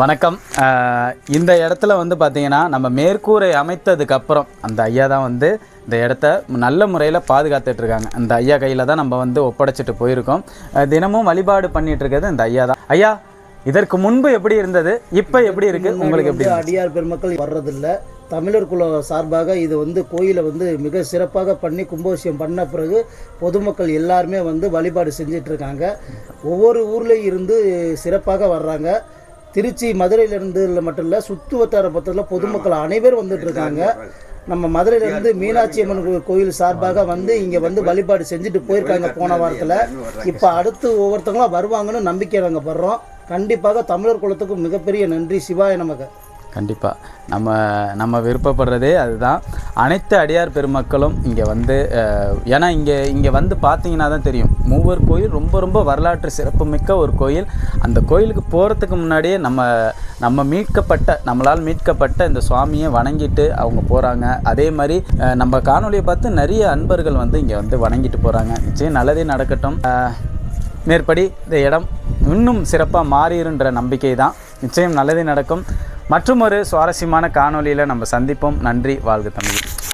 வணக்கம். இந்த இடத்துல வந்து பார்த்தீங்கன்னா நம்ம மேற்கூரை அமைத்ததுக்கு அப்புறம் அந்த ஐயா தான் வந்து இந்த இடத்த நல்ல முறையில் பாதுகாத்துட்டு இருக்காங்க அந்த ஐயா கையில் தான் நம்ம வந்து ஒப்படைச்சிட்டு போயிருக்கோம். தினமும் வழிபாடு பண்ணிட்டு இருக்கிறது இந்த ஐயா தான். ஐயா இதற்கு முன்பு எப்படி இருந்தது? இப்போ எப்படி இருக்கு? உங்களுக்கு எப்படி அடியார் பெருமக்கள் வர்றதில்ல. தமிழர் குல சார்பாக இது வந்து கோயிலை வந்து மிக சிறப்பாக பண்ணி கும்பாபிஷேகம் பண்ண பிறகு பொதுமக்கள் எல்லாருமே வந்து வழிபாடு செஞ்சிட்டு இருக்காங்க ஒவ்வொரு ஊர்லேயும் இருந்து சிறப்பாக வர்றாங்க. திருச்சி மதுரையிலேருந்து மட்டும் இல்லை சுற்று வட்டார பக்கத்தில் பொதுமக்கள் அனைவரும் வந்துட்டு இருக்காங்க. நம்ம மதுரையிலேருந்து மீனாட்சி அம்மன் கோயில் சார்பாக வந்து இங்கே வந்து வழிபாடு செஞ்சுட்டு போயிருக்காங்க போன வாரத்தில். இப்போ அடுத்து ஒவ்வொருத்தவங்களும் வருவாங்கன்னு நம்பிக்கை நாங்கள் படுறோம் கண்டிப்பாக தமிழர் குலத்துக்கு மிகப்பெரிய நன்றி சிவாய நமக்கு கண்டிப்பாக நம்ம நம்ம விருப்பப்படுறதே அதுதான். அனைத்து அடியார் பெருமக்களும் இங்கே வந்து ஏன்னா இங்கே இங்கே வந்து பார்த்தீங்கன்னா தான் தெரியும். மூவர் கோயில் ரொம்ப ரொம்ப வரலாற்று சிறப்புமிக்க ஒரு கோயில். அந்த கோயிலுக்கு போகிறதுக்கு முன்னாடியே நம்ம நம்ம மீட்கப்பட்ட நம்மளால் மீட்கப்பட்ட இந்த சுவாமியை வணங்கிட்டு அவங்க போகிறாங்க அதே மாதிரி நம்ம காணொலியை பார்த்து நிறைய அன்பர்கள் வந்து இங்கே வந்து வணங்கிட்டு போகிறாங்க நிச்சயம் நல்லதே நடக்கட்டும். மேற்படி இந்த இடம் இன்னும் சிறப்பாக மாறிடுன்ற நம்பிக்கை தான் நிச்சயம் நல்லதே நடக்கும். மற்றும் ஒரு சுவாரஸ்யமான காணொளியில் நம்ம சந்திப்போம். நன்றி. வாழ்க தமிழ்.